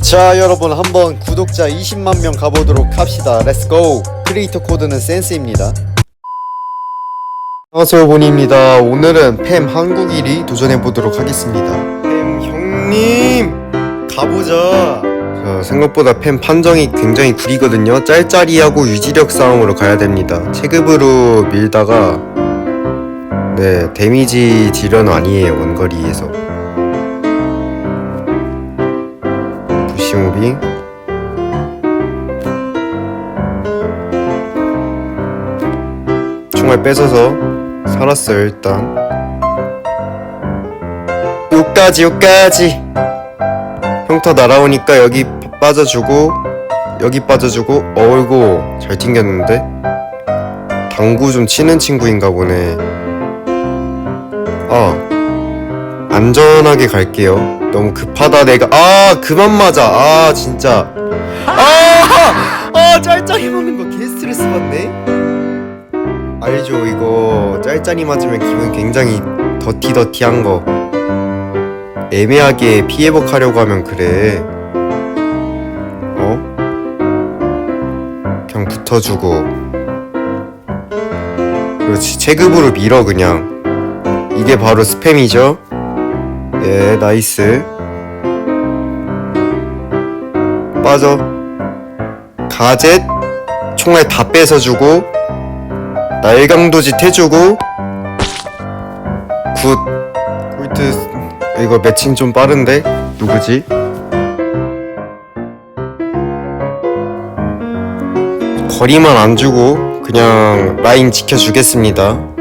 자 여러분 한번 구독자 20만 명 가보도록 합시다. 렛츠고 크리에이터 코드는 센스입니다. 안녕하세요 보니입니다. 오늘은 팸 한국 1위 도전해보도록 하겠습니다. 팸 형님 가보자. 자, 생각보다 팸 판정이 굉장히 구리거든요. 짤짤이하고 유지력 싸움으로 가야 됩니다. 체급으로 밀다가 네 데미지 딜은 아니에요 원거리에서 무빙. 총알 뺏어서 살았어요 일단. 요까지 요까지. 평타 날아오니까 여기 빠져주고 여기 빠져주고 어이구 잘 튕겼는데? 당구 좀 치는 친구인가 보네. 아 안전하게 갈게요 너무 급하다. 내가 아 그만 맞아. 아 진짜. 아, 아 짤짤이 맞는 거 개 스트레스 받네. 알죠 이거. 짤짤이 맞으면 기분 굉장히 더티더티한 거. 애매하게 피해복하려고 하면 그래. 어? 그냥 붙어주고. 그렇지. 체급으로 밀어 그냥. 이게 바로 스팸이죠 예 나이스. 빠져. 가젯 총알 다 뺏어주고 날강도짓 해주고 굿. 꿀트 이거 매칭 좀 빠른데? 누구지? 거리만 안 주고 그냥 라인 지켜주겠습니다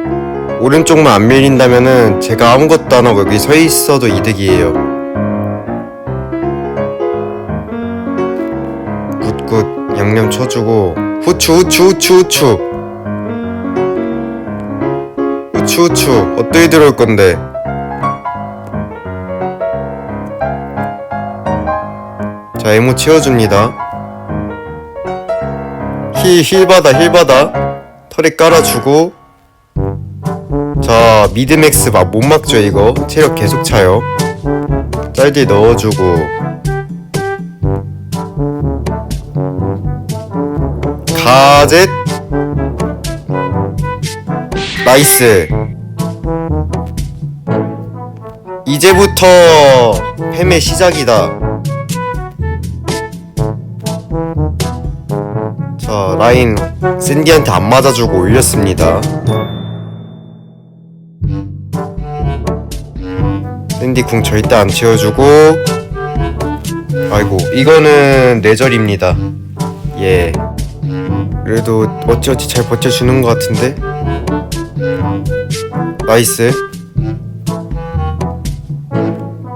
오른쪽만 안 밀린다면은 제가 아무것도 안 하고 여기 서 있어도 이득이에요. 굿굿 양념 쳐주고. 후추 후추 후추 후추. 후추 후추 어떻게 들어올 건데? 자 에모 채워줍니다. 힐 힐 받아 힐 받아. 털에 깔아주고 자 미드맥스 막 못 막죠 이거. 체력 계속 차요. 짤디 넣어주고. 가젯. 나이스. 이제부터 팸의 시작이다. 자 라인 샌디한테 안 맞아주고 올렸습니다 샌디 궁 절대 안 채워주고 아이고 이거는 뇌절입니다. 예. 그래도 어찌어찌 잘 버텨주는 것 같은데? 나이스.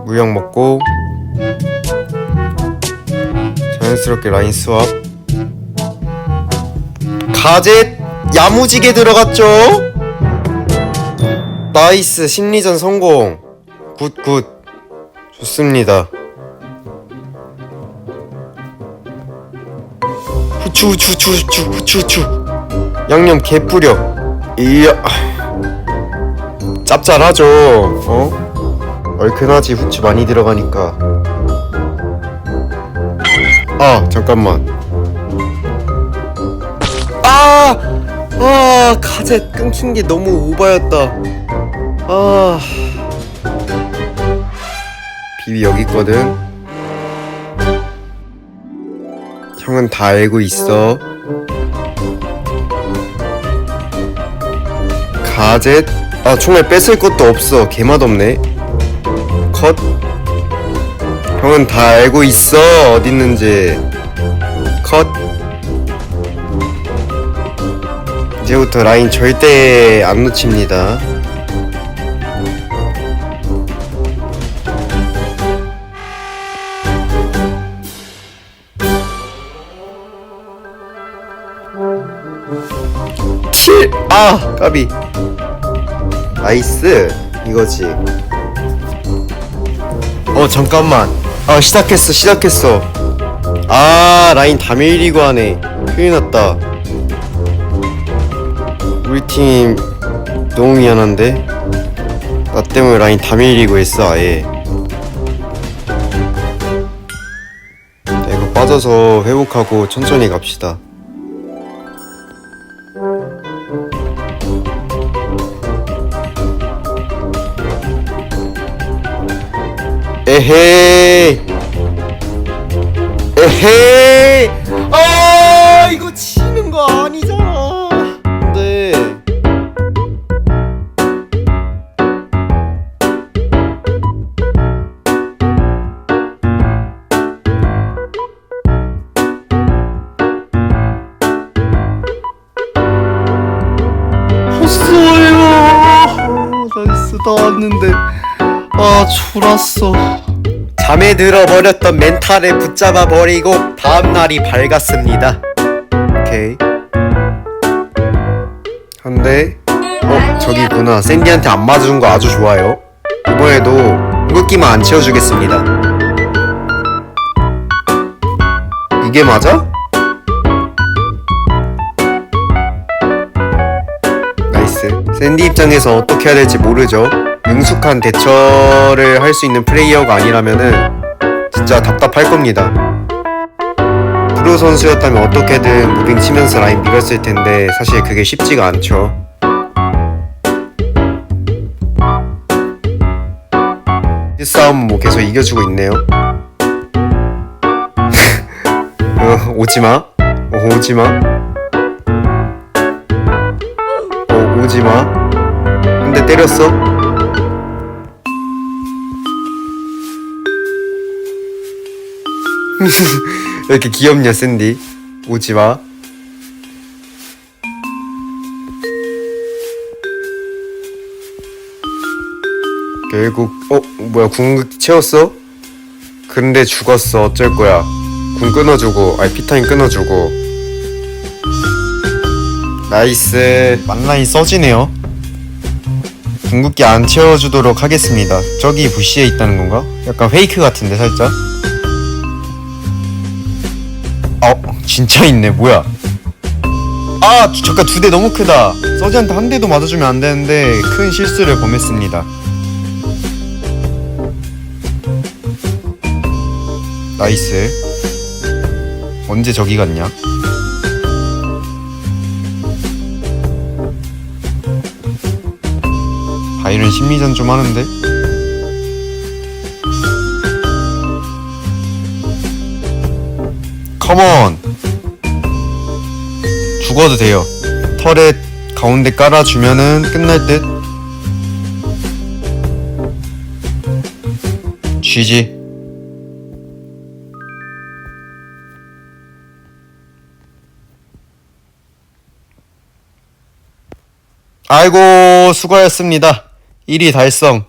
무역 먹고 자연스럽게 라인 스왑. 가젯 야무지게 들어갔죠? 나이스 심리전 성공 굿굿. 좋습니다. 후추 후추 후추 후추 후추 후추. 양념 개 뿌려. 이야. 짭짤하죠. 어? 얼큰하지. 후추 많이 들어가니까. 아 잠깐만. 아! 아 가젯 끊긴 게 너무 오바였다. 아 비비 여기 있거든. 형은 다 알고 있어. 가젯. 아 총알 뺏을 것도 없어. 개맛없네. 컷. 형은 다 알고 있어. 어딨는지. 컷. 이제부터 라인 절대 안 놓칩니다 아! 까비. 나이스 이거지. 어 잠깐만. 아 시작했어 시작했어. 아 라인 다 밀리고 하네. 큰일 났다. 우리 팀 너무 미안한데? 나 때문에 라인 다 밀리고 했어 아예. 빠져서 회복하고 천천히 갑시다. 에헤이. 에헤이. 아 이거 치는 거 아니잖아. 근데. 헛소리야 나이스. 다 왔는데. 아 졸았어 잠에 들어버렸던 멘탈을 붙잡아 버리고 다음날이 밝았습니다. 오케이. 한데 어 저기구나. 샌디한테 안 맞아준 거 아주 좋아요. 이번에도 궁극기만 안 채워주겠습니다. 이게 맞아? 샌디 입장에서 어떻게 해야 될지 모르죠. 능숙한 대처를 할 수 있는 플레이어가 아니라면은 진짜 답답할 겁니다. 프로 선수였다면 어떻게든 무빙 치면서 라인 밀었을 텐데 사실 그게 쉽지가 않죠. 이 싸움 뭐 계속 이겨주고 있네요. 어, 오지마? 어, 오지마 오지마. 한대 때렸어? 왜 이렇게 귀엽냐 샌디? 오지 마. 결국 어 뭐야 궁극기 채웠어? 근데 죽었어. 어쩔 거야. 궁 끊어주고 아니 피타임 끊어주고 나이스. 만라인 써지네요. 궁극기 안 채워주도록 하겠습니다. 저기 부시에 있다는 건가? 약간 페이크 같은데 살짝? 어 진짜 있네. 뭐야? 아 주- 잠깐 두 대 너무 크다. 서지한테 한 대도 맞아주면 안 되는데 큰 실수를 범했습니다. 나이스. 언제 저기 갔냐 심리전 좀 하는데? 컴온 죽어도 돼요. 털에 가운데 깔아주면은 끝날 듯. GG 아이고 수고하셨습니다 1위 달성